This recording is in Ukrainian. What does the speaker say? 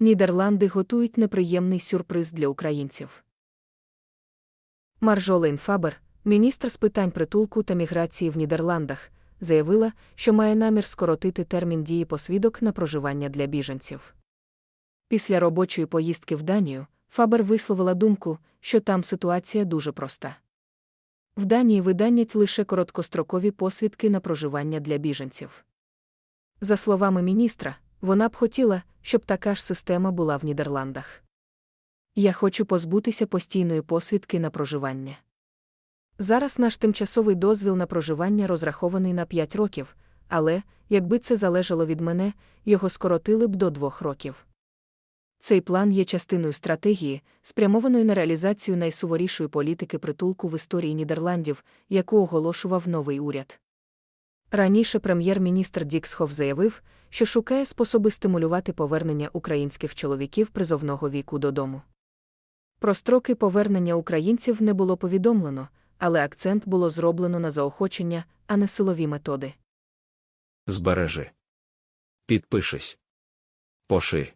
Нідерланди готують неприємний сюрприз для українців. Маржолейн Фабер, міністр з питань притулку та міграції в Нідерландах, заявила, що має намір скоротити термін дії посвідок на проживання для біженців. Після робочої поїздки в Данію Фабер висловила думку, що там ситуація дуже проста. В Данії виданять лише короткострокові посвідки на проживання для біженців. За словами міністра, вона б хотіла, щоб така ж система була в Нідерландах. Я хочу позбутися постійної посвідки на проживання. Зараз наш тимчасовий дозвіл на проживання розрахований на 5 років, але, якби це залежало від мене, його скоротили б до 2 років. Цей план є частиною стратегії, спрямованої на реалізацію найсуворішої політики притулку в історії Нідерландів, яку оголошував новий уряд. Раніше прем'єр-міністр Діксхов заявив, що шукає способи стимулювати повернення українських чоловіків призовного віку додому. Про строки повернення українців не було повідомлено, але акцент було зроблено на заохочення, а не силові методи. Збережи. Підпишись. Поши.